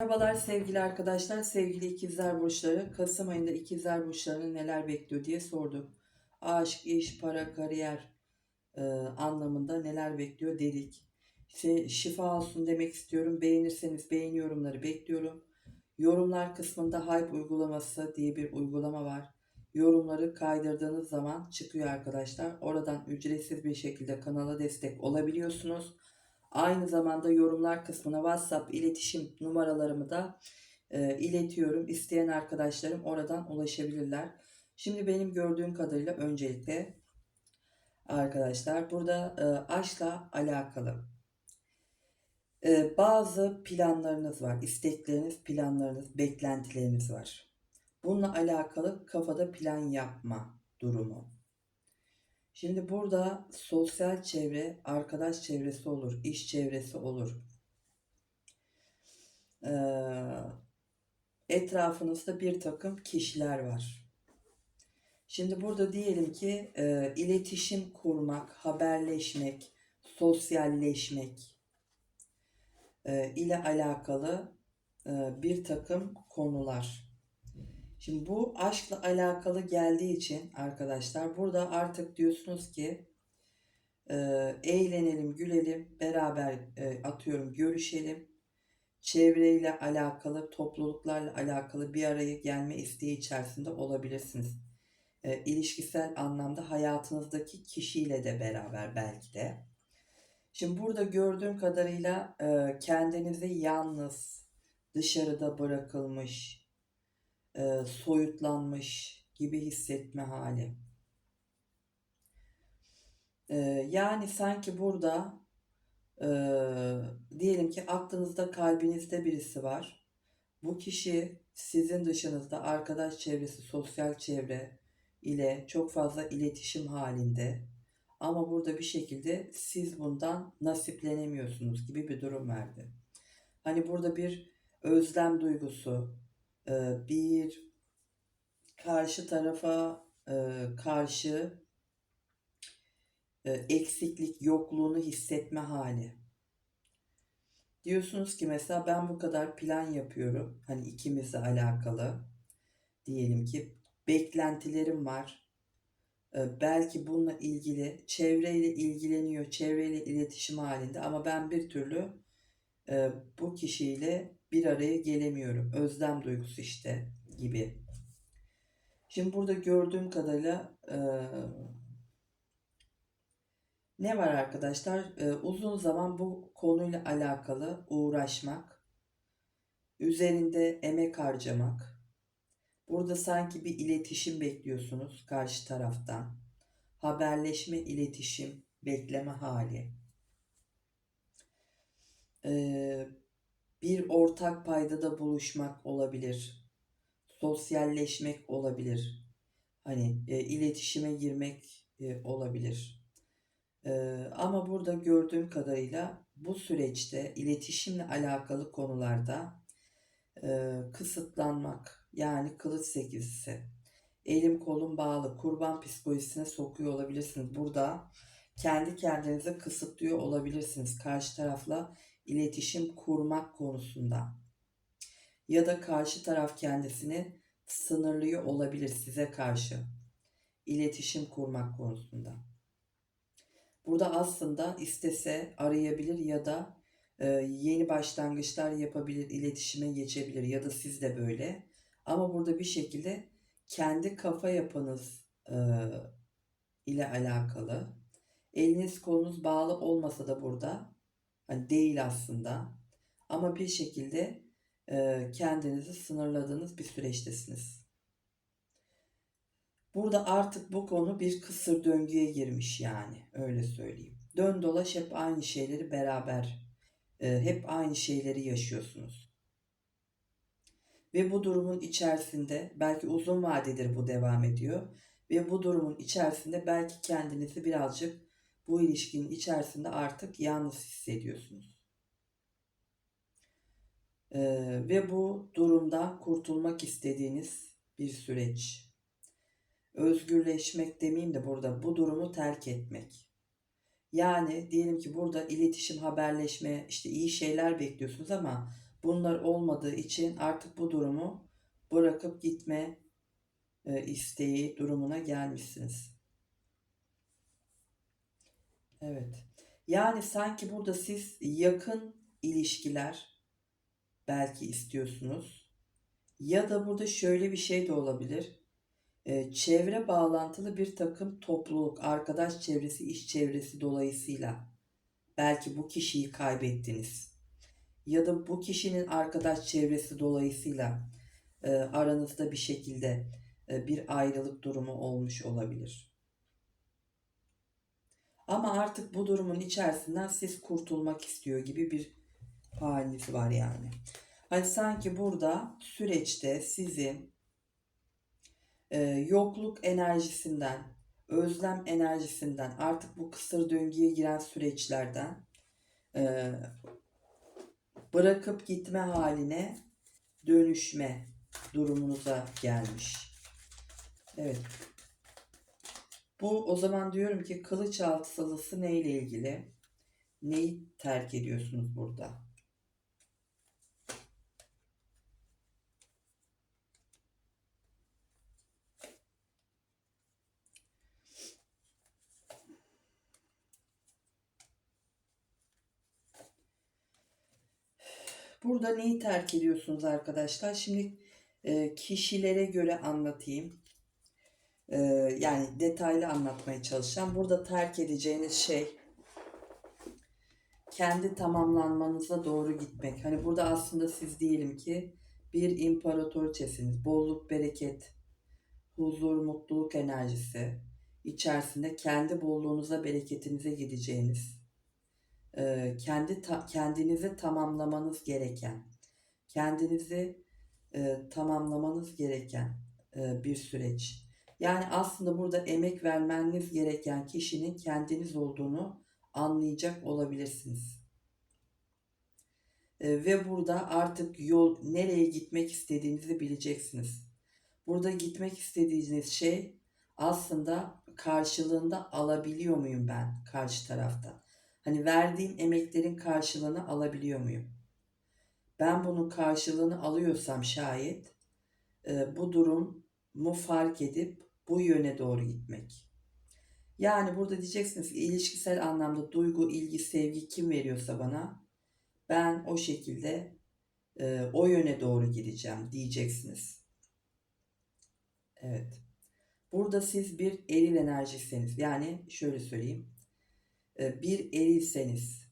Merhabalar sevgili arkadaşlar, sevgili ikizler burçları. Kasım ayında ikizler burçlarını neler bekliyor diye sorduk. Aşk, iş, para, kariyer e, anlamında neler bekliyor dedik. İşte şifa olsun demek istiyorum. Beğenirseniz beğeni yorumları bekliyorum. Yorumlar kısmında Hype uygulaması diye bir uygulama var. Yorumları kaydırdığınız zaman çıkıyor arkadaşlar. Oradan ücretsiz bir şekilde kanala destek olabiliyorsunuz. Aynı zamanda yorumlar kısmına WhatsApp iletişim numaralarımı da e, iletiyorum. İsteyen arkadaşlarım oradan ulaşabilirler. Şimdi benim gördüğüm kadarıyla öncelikle arkadaşlar burada e, aşkla alakalı e, bazı planlarınız var. istekleriniz, planlarınız, beklentileriniz var. Bununla alakalı kafada plan yapma durumu. Şimdi burada sosyal çevre, arkadaş çevresi olur, iş çevresi olur. Ee, etrafınızda bir takım kişiler var. Şimdi burada diyelim ki e, iletişim kurmak, haberleşmek, sosyalleşmek e, ile alakalı e, bir takım konular. Şimdi bu aşkla alakalı geldiği için arkadaşlar burada artık diyorsunuz ki e, eğlenelim, gülelim, beraber e, atıyorum görüşelim. Çevreyle alakalı, topluluklarla alakalı bir araya gelme isteği içerisinde olabilirsiniz. E, ilişkisel anlamda hayatınızdaki kişiyle de beraber belki de. Şimdi burada gördüğüm kadarıyla e, kendinizi yalnız, dışarıda bırakılmış, e, soyutlanmış gibi hissetme hali. E, yani sanki burada e, diyelim ki aklınızda kalbinizde birisi var. Bu kişi sizin dışınızda arkadaş çevresi, sosyal çevre ile çok fazla iletişim halinde. Ama burada bir şekilde siz bundan nasiplenemiyorsunuz gibi bir durum verdi. Hani burada bir özlem duygusu, e, bir karşı tarafa e, karşı e, eksiklik, yokluğunu hissetme hali. Diyorsunuz ki mesela ben bu kadar plan yapıyorum. Hani ikimizle alakalı. Diyelim ki beklentilerim var. Belki bununla ilgili çevreyle ilgileniyor, çevreyle iletişim halinde ama ben bir türlü bu kişiyle bir araya gelemiyorum. Özlem duygusu işte gibi. Şimdi burada gördüğüm kadarıyla e, ne var arkadaşlar? E, uzun zaman bu konuyla alakalı uğraşmak, üzerinde emek harcamak. Burada sanki bir iletişim bekliyorsunuz karşı taraftan. Haberleşme, iletişim, bekleme hali. Ee, bir ortak paydada buluşmak olabilir. Sosyalleşmek olabilir. Hani e, iletişime girmek e, olabilir. E, ama burada gördüğüm kadarıyla bu süreçte iletişimle alakalı konularda e, kısıtlanmak yani kılıç sekizisi elim kolum bağlı kurban psikolojisine sokuyor olabilirsiniz. Burada kendi kendinize kısıtlıyor olabilirsiniz. Karşı tarafla iletişim kurmak konusunda ya da karşı taraf kendisini sınırlıyor olabilir size karşı iletişim kurmak konusunda. Burada aslında istese arayabilir ya da e, yeni başlangıçlar yapabilir, iletişime geçebilir ya da siz de böyle. Ama burada bir şekilde kendi kafa yapınız e, ile alakalı. Eliniz kolunuz bağlı olmasa da burada Hani değil aslında. Ama bir şekilde e, kendinizi sınırladığınız bir süreçtesiniz. Burada artık bu konu bir kısır döngüye girmiş yani öyle söyleyeyim. Dön dolaş hep aynı şeyleri beraber, e, hep aynı şeyleri yaşıyorsunuz. Ve bu durumun içerisinde belki uzun vadedir bu devam ediyor. Ve bu durumun içerisinde belki kendinizi birazcık bu ilişkinin içerisinde artık yalnız hissediyorsunuz. Ee, ve bu durumdan kurtulmak istediğiniz bir süreç. Özgürleşmek demeyeyim de burada bu durumu terk etmek. Yani diyelim ki burada iletişim, haberleşme, işte iyi şeyler bekliyorsunuz ama Bunlar olmadığı için artık bu durumu bırakıp gitme e, isteği durumuna gelmişsiniz. Evet. Yani sanki burada siz yakın ilişkiler belki istiyorsunuz. Ya da burada şöyle bir şey de olabilir. Ee, çevre bağlantılı bir takım topluluk, arkadaş çevresi, iş çevresi dolayısıyla belki bu kişiyi kaybettiniz. Ya da bu kişinin arkadaş çevresi dolayısıyla e, aranızda bir şekilde e, bir ayrılık durumu olmuş olabilir. Ama artık bu durumun içerisinden siz kurtulmak istiyor gibi bir haliniz var yani. Hani sanki burada süreçte sizin e, yokluk enerjisinden, özlem enerjisinden, artık bu kısır döngüye giren süreçlerden e, bırakıp gitme haline dönüşme durumunuza gelmiş. Evet. Bu o zaman diyorum ki kılıç altı sazısı neyle ilgili? Neyi terk ediyorsunuz burada? Burada neyi terk ediyorsunuz arkadaşlar? Şimdi e, kişilere göre anlatayım. E, yani detaylı anlatmaya çalışacağım. Burada terk edeceğiniz şey kendi tamamlanmanıza doğru gitmek. Hani burada aslında siz diyelim ki bir imparatoriçesiniz. Bolluk, bereket, huzur, mutluluk enerjisi içerisinde kendi bolluğunuza, bereketinize gideceğiniz e, kendi ta, kendinizi tamamlamanız gereken, kendinizi e, tamamlamanız gereken e, bir süreç. Yani aslında burada emek vermeniz gereken kişinin kendiniz olduğunu anlayacak olabilirsiniz. E, ve burada artık yol nereye gitmek istediğinizi bileceksiniz. Burada gitmek istediğiniz şey aslında karşılığında alabiliyor muyum ben karşı tarafta? Hani verdiğim emeklerin karşılığını alabiliyor muyum? Ben bunun karşılığını alıyorsam şayet e, bu durumu fark edip bu yöne doğru gitmek. Yani burada diyeceksiniz ki ilişkisel anlamda duygu, ilgi, sevgi kim veriyorsa bana ben o şekilde e, o yöne doğru gideceğim diyeceksiniz. Evet. Burada siz bir eril enerjisiniz. Yani şöyle söyleyeyim. E, bir erilseniz.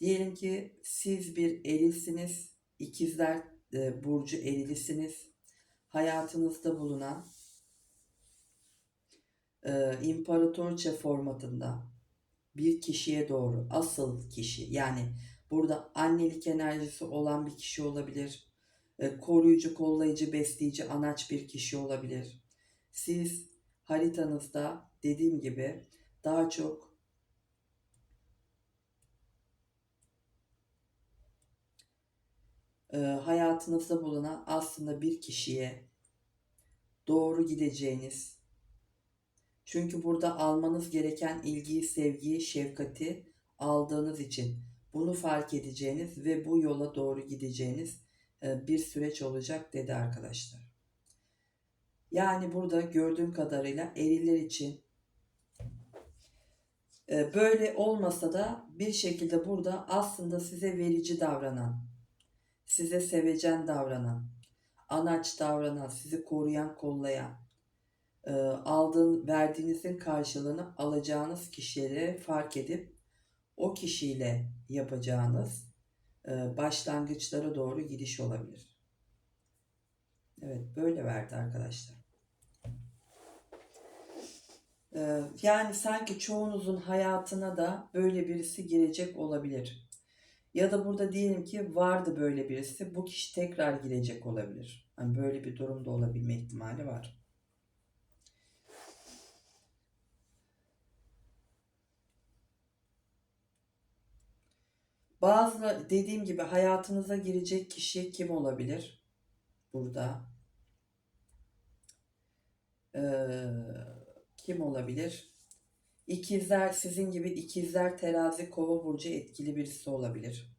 Diyelim ki siz bir erilsiniz. ikizler e, burcu erilisiniz. Hayatınızda bulunan e, imparatorça formatında bir kişiye doğru asıl kişi yani burada annelik enerjisi olan bir kişi olabilir. E, koruyucu, kollayıcı, besleyici, anaç bir kişi olabilir. Siz haritanızda dediğim gibi daha çok e, hayatınızda bulunan aslında bir kişiye doğru gideceğiniz çünkü burada almanız gereken ilgiyi, sevgiyi, şefkati aldığınız için bunu fark edeceğiniz ve bu yola doğru gideceğiniz e, bir süreç olacak dedi arkadaşlar. Yani burada gördüğüm kadarıyla eriller için e, böyle olmasa da bir şekilde burada aslında size verici davranan, size sevecen davranan, anaç davranan, sizi koruyan, kollayan, e, aldığın, verdiğinizin karşılığını alacağınız kişileri fark edip o kişiyle yapacağınız e, başlangıçlara doğru gidiş olabilir. Evet böyle verdi arkadaşlar. E, yani sanki çoğunuzun hayatına da böyle birisi girecek olabilir. Ya da burada diyelim ki vardı böyle birisi. Bu kişi tekrar girecek olabilir. Hani böyle bir durumda olabilme ihtimali var. Bazı dediğim gibi hayatınıza girecek kişi kim olabilir? Burada. Ee, kim olabilir? İkizler sizin gibi ikizler terazi kova burcu etkili birisi olabilir.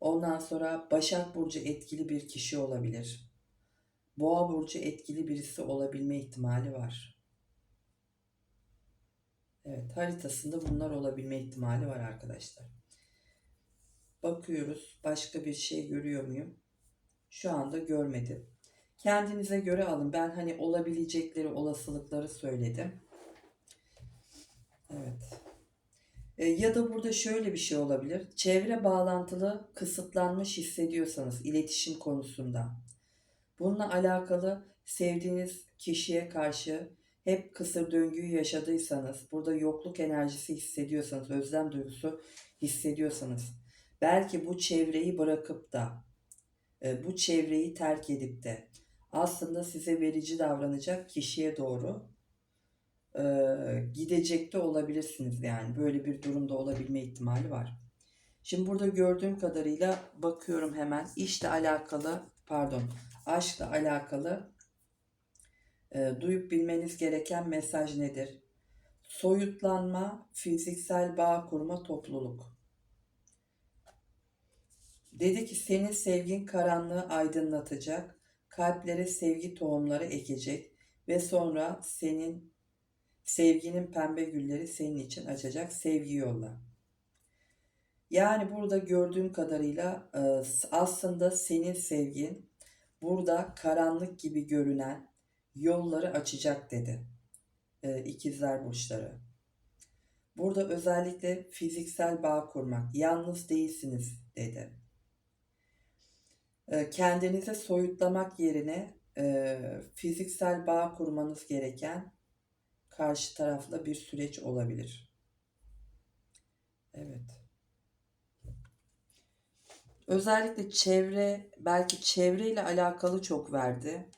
Ondan sonra Başak Burcu etkili bir kişi olabilir. Boğa Burcu etkili birisi olabilme ihtimali var. Evet haritasında bunlar olabilme ihtimali var arkadaşlar. Bakıyoruz başka bir şey görüyor muyum? Şu anda görmedim. Kendinize göre alın. Ben hani olabilecekleri olasılıkları söyledim. Evet. E, ya da burada şöyle bir şey olabilir. Çevre bağlantılı kısıtlanmış hissediyorsanız iletişim konusunda. Bununla alakalı sevdiğiniz kişiye karşı hep kısır döngüyü yaşadıysanız, burada yokluk enerjisi hissediyorsanız, özlem duygusu hissediyorsanız, belki bu çevreyi bırakıp da, e, bu çevreyi terk edip de aslında size verici davranacak kişiye doğru e, gidecek de olabilirsiniz yani. Böyle bir durumda olabilme ihtimali var. Şimdi burada gördüğüm kadarıyla bakıyorum hemen işle alakalı, pardon, aşkla alakalı e, duyup bilmeniz gereken mesaj nedir? Soyutlanma, fiziksel bağ kurma, topluluk. Dedi ki senin sevgin karanlığı aydınlatacak, kalplere sevgi tohumları ekecek ve sonra senin sevginin pembe gülleri senin için açacak sevgi yolla. Yani burada gördüğüm kadarıyla e, aslında senin sevgin burada karanlık gibi görünen yolları açacak dedi. E, ikizler burçları. Burada özellikle fiziksel bağ kurmak, yalnız değilsiniz dedi. E, kendinize soyutlamak yerine e, fiziksel bağ kurmanız gereken karşı tarafla bir süreç olabilir. Evet. Özellikle çevre, belki çevreyle alakalı çok verdi.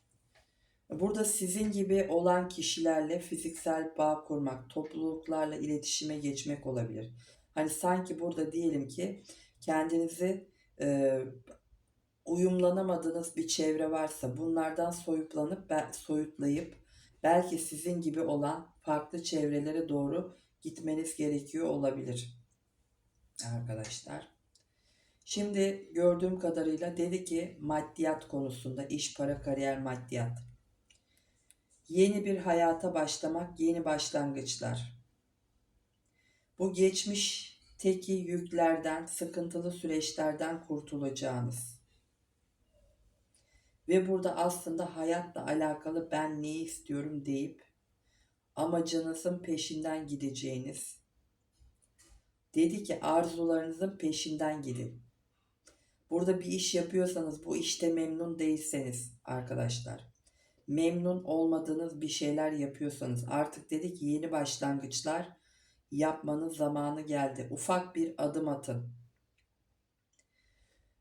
Burada sizin gibi olan kişilerle fiziksel bağ kurmak, topluluklarla iletişime geçmek olabilir. Hani sanki burada diyelim ki kendinizi e, uyumlanamadığınız bir çevre varsa bunlardan soyutlanıp soyutlayıp belki sizin gibi olan farklı çevrelere doğru gitmeniz gerekiyor olabilir. Arkadaşlar. Şimdi gördüğüm kadarıyla dedi ki maddiyat konusunda iş, para, kariyer, maddiyat. Yeni bir hayata başlamak, yeni başlangıçlar. Bu geçmiş teki yüklerden, sıkıntılı süreçlerden kurtulacağınız. Ve burada aslında hayatla alakalı ben neyi istiyorum deyip amacınızın peşinden gideceğiniz. Dedi ki arzularınızın peşinden gidin. Burada bir iş yapıyorsanız bu işte memnun değilseniz arkadaşlar memnun olmadığınız bir şeyler yapıyorsanız artık dedi ki yeni başlangıçlar yapmanın zamanı geldi. Ufak bir adım atın.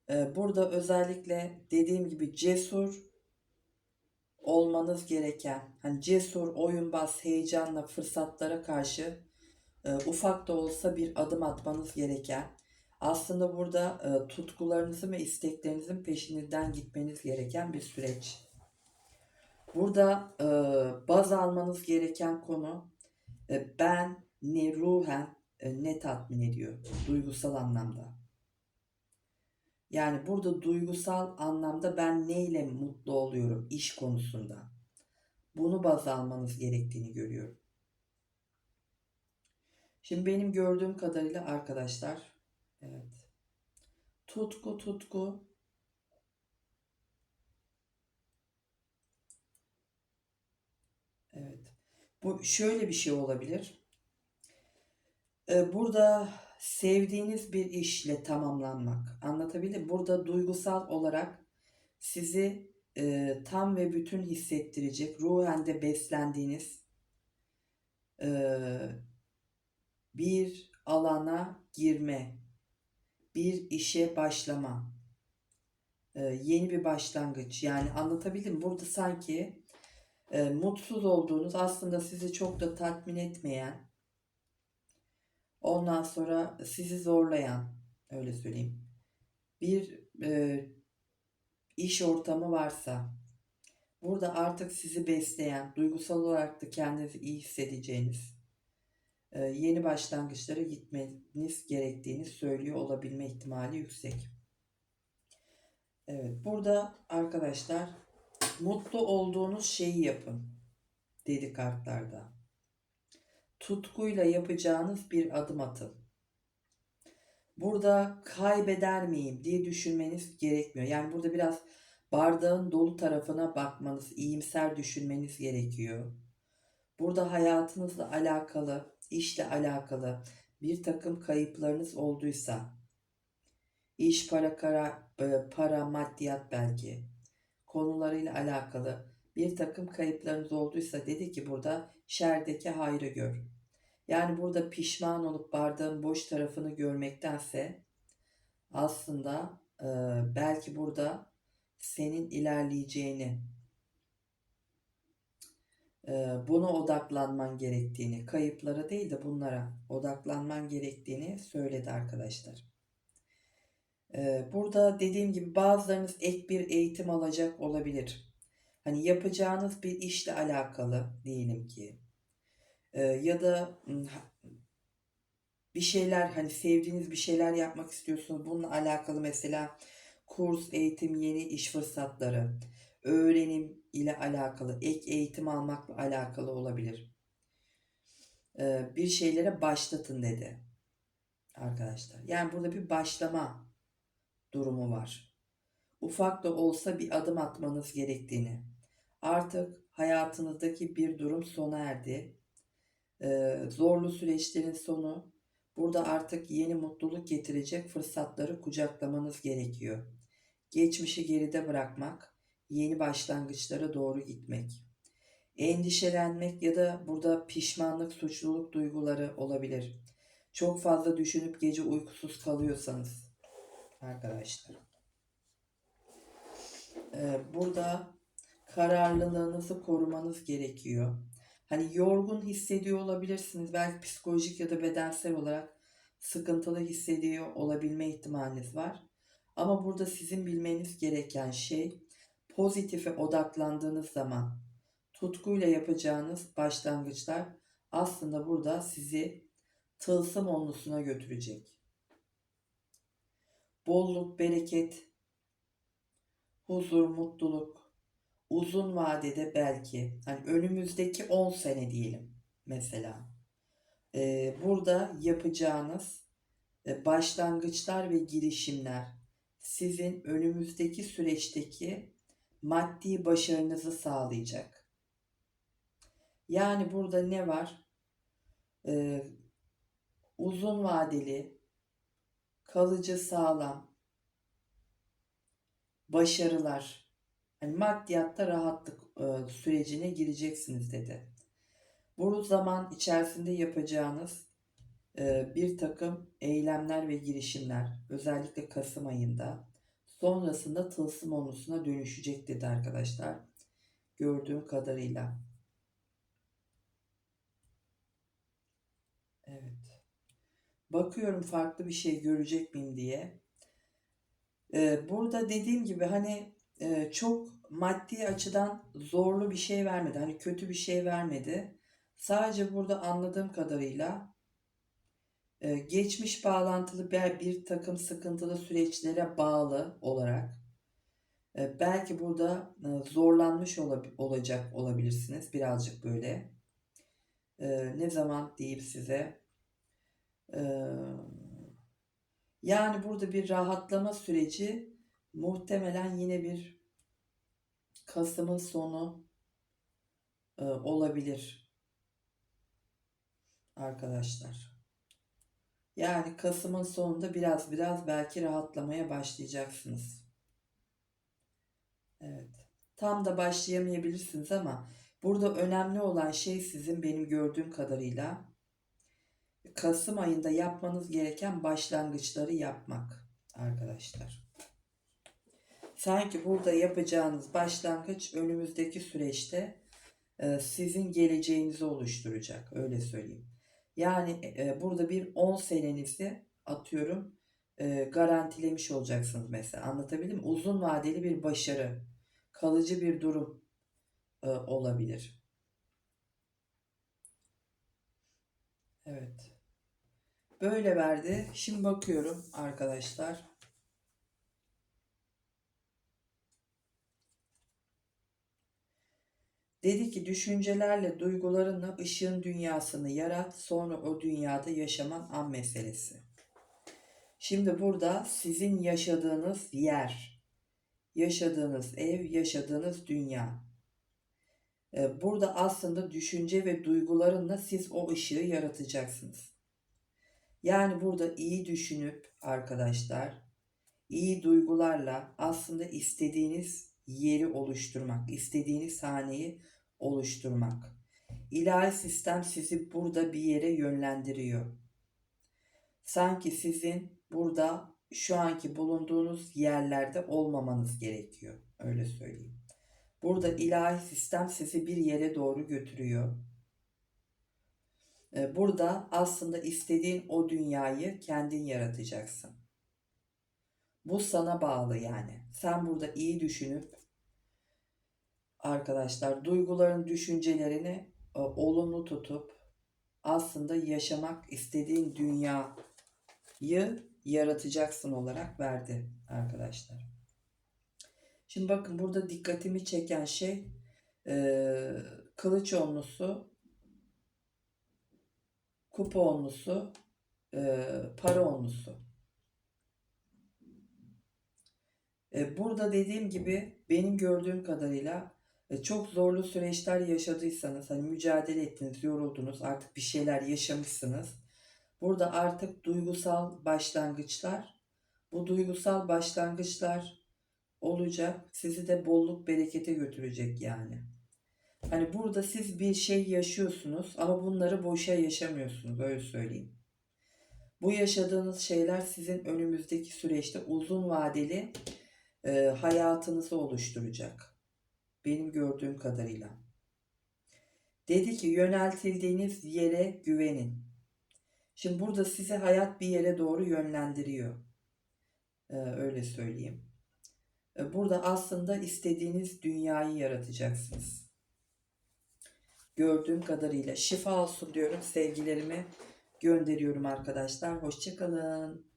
Ee, burada özellikle dediğim gibi cesur olmanız gereken, hani cesur, oyunbaz, heyecanla fırsatlara karşı e, ufak da olsa bir adım atmanız gereken, aslında burada e, tutkularınızın ve isteklerinizin peşinden gitmeniz gereken bir süreç. Burada e, baz almanız gereken konu e, ben ne ruhen e, ne tatmin ediyor duygusal anlamda. Yani burada duygusal anlamda ben neyle mutlu oluyorum iş konusunda. Bunu baz almanız gerektiğini görüyorum. Şimdi benim gördüğüm kadarıyla arkadaşlar evet. Tutku tutku Evet. Bu şöyle bir şey olabilir. Ee, burada sevdiğiniz bir işle tamamlanmak. Anlatabildim. Burada duygusal olarak sizi e, tam ve bütün hissettirecek, ruhen de beslendiğiniz e, bir alana girme, bir işe başlama, e, yeni bir başlangıç. Yani anlatabildim. Burada sanki e, mutsuz olduğunuz aslında sizi çok da tatmin etmeyen ondan sonra sizi zorlayan öyle söyleyeyim bir e, iş ortamı varsa burada artık sizi besleyen duygusal olarak da kendinizi iyi hissedeceğiniz e, yeni başlangıçlara gitmeniz gerektiğini söylüyor olabilme ihtimali yüksek. Evet, burada arkadaşlar mutlu olduğunuz şeyi yapın dedi kartlarda. Tutkuyla yapacağınız bir adım atın. Burada kaybeder miyim diye düşünmeniz gerekmiyor. Yani burada biraz bardağın dolu tarafına bakmanız, iyimser düşünmeniz gerekiyor. Burada hayatınızla alakalı, işle alakalı bir takım kayıplarınız olduysa, iş, para, kara, e, para, maddiyat belki konularıyla alakalı bir takım kayıplarınız olduysa dedi ki burada şerdeki hayrı gör. Yani burada pişman olup bardağın boş tarafını görmektense aslında e, belki burada senin ilerleyeceğini, e, buna odaklanman gerektiğini, kayıplara değil de bunlara odaklanman gerektiğini söyledi arkadaşlar. E, burada dediğim gibi bazılarınız ek bir eğitim alacak olabilir. Hani yapacağınız bir işle alakalı diyelim ki. E, ya da bir şeyler hani sevdiğiniz bir şeyler yapmak istiyorsunuz. Bununla alakalı mesela kurs, eğitim, yeni iş fırsatları, öğrenim ile alakalı, ek eğitim almakla alakalı olabilir. Ee, bir şeylere başlatın dedi arkadaşlar. Yani burada bir başlama durumu var. Ufak da olsa bir adım atmanız gerektiğini. Artık hayatınızdaki bir durum sona erdi. Ee, zorlu süreçlerin sonu. Burada artık yeni mutluluk getirecek fırsatları kucaklamanız gerekiyor. Geçmişi geride bırakmak, yeni başlangıçlara doğru gitmek. Endişelenmek ya da burada pişmanlık, suçluluk duyguları olabilir. Çok fazla düşünüp gece uykusuz kalıyorsanız arkadaşlar. Ee, burada kararlılığınızı korumanız gerekiyor. Hani yorgun hissediyor olabilirsiniz. Belki psikolojik ya da bedensel olarak sıkıntılı hissediyor olabilme ihtimaliniz var. Ama burada sizin bilmeniz gereken şey pozitife odaklandığınız zaman tutkuyla yapacağınız başlangıçlar aslında burada sizi tılsım onlusuna götürecek. Bolluk, bereket, huzur, mutluluk, uzun vadede belki hani önümüzdeki 10 sene diyelim mesela. Ee, burada yapacağınız e, başlangıçlar ve girişimler sizin önümüzdeki süreçteki maddi başarınızı sağlayacak. Yani burada ne var? Ee, uzun vadeli, kalıcı sağlam, başarılar, yani maddiyatta rahatlık e, sürecine gireceksiniz dedi. Bu zaman içerisinde yapacağınız e, bir takım eylemler ve girişimler özellikle Kasım ayında sonrasında tılsım onlusuna dönüşecek dedi arkadaşlar. Gördüğüm kadarıyla. Evet. Bakıyorum farklı bir şey görecek miyim diye. Ee, burada dediğim gibi hani e, çok maddi açıdan zorlu bir şey vermedi. Hani kötü bir şey vermedi. Sadece burada anladığım kadarıyla e, geçmiş bağlantılı bir, takım sıkıntılı süreçlere bağlı olarak e, belki burada zorlanmış olacak olabilirsiniz birazcık böyle. Ne zaman diyeyim size? E, yani burada bir rahatlama süreci muhtemelen yine bir Kasım'ın sonu e, olabilir arkadaşlar. Yani Kasım'ın sonunda biraz biraz belki rahatlamaya başlayacaksınız. Evet. Tam da başlayamayabilirsiniz ama burada önemli olan şey sizin benim gördüğüm kadarıyla Kasım ayında yapmanız gereken başlangıçları yapmak arkadaşlar. Sanki burada yapacağınız başlangıç önümüzdeki süreçte e, sizin geleceğinizi oluşturacak. Öyle söyleyeyim. Yani e, burada bir 10 senenizi atıyorum e, garantilemiş olacaksınız mesela. Anlatabildim mi? Uzun vadeli bir başarı, kalıcı bir durum olabilir. Evet. Böyle verdi. Şimdi bakıyorum arkadaşlar. Dedi ki düşüncelerle, duygularınla ışığın dünyasını yarat, sonra o dünyada yaşaman an meselesi. Şimdi burada sizin yaşadığınız yer, yaşadığınız ev, yaşadığınız dünya. Ee, burada aslında düşünce ve duygularınla siz o ışığı yaratacaksınız. Yani burada iyi düşünüp arkadaşlar, iyi duygularla aslında istediğiniz yeri oluşturmak, istediğiniz haneyi oluşturmak. İlahi sistem sizi burada bir yere yönlendiriyor. Sanki sizin burada şu anki bulunduğunuz yerlerde olmamanız gerekiyor. Öyle söyleyeyim. Burada ilahi sistem sizi bir yere doğru götürüyor. Ee, Burada aslında istediğin o dünyayı kendin yaratacaksın. Bu sana bağlı yani. Sen burada iyi düşünüp arkadaşlar duyguların, düşüncelerini e, olumlu tutup aslında yaşamak istediğin dünyayı yaratacaksın olarak verdi arkadaşlar. Şimdi bakın burada dikkatimi çeken şey e, kılıç onlusu, kupa onlusu, e, para onlusu. E, burada dediğim gibi benim gördüğüm kadarıyla e, çok zorlu süreçler yaşadıysanız, hani mücadele ettiniz, yoruldunuz, artık bir şeyler yaşamışsınız. Burada artık duygusal başlangıçlar, bu duygusal başlangıçlar olacak. Sizi de bolluk berekete götürecek yani. Hani burada siz bir şey yaşıyorsunuz ama bunları boşa yaşamıyorsunuz öyle söyleyeyim. Bu yaşadığınız şeyler sizin önümüzdeki süreçte uzun vadeli e, hayatınızı oluşturacak. Benim gördüğüm kadarıyla. Dedi ki yöneltildiğiniz yere güvenin. Şimdi burada sizi hayat bir yere doğru yönlendiriyor. E, öyle söyleyeyim. E, Burada aslında istediğiniz dünyayı yaratacaksınız. Gördüğüm kadarıyla şifa olsun diyorum. Sevgilerimi gönderiyorum arkadaşlar. Hoşçakalın.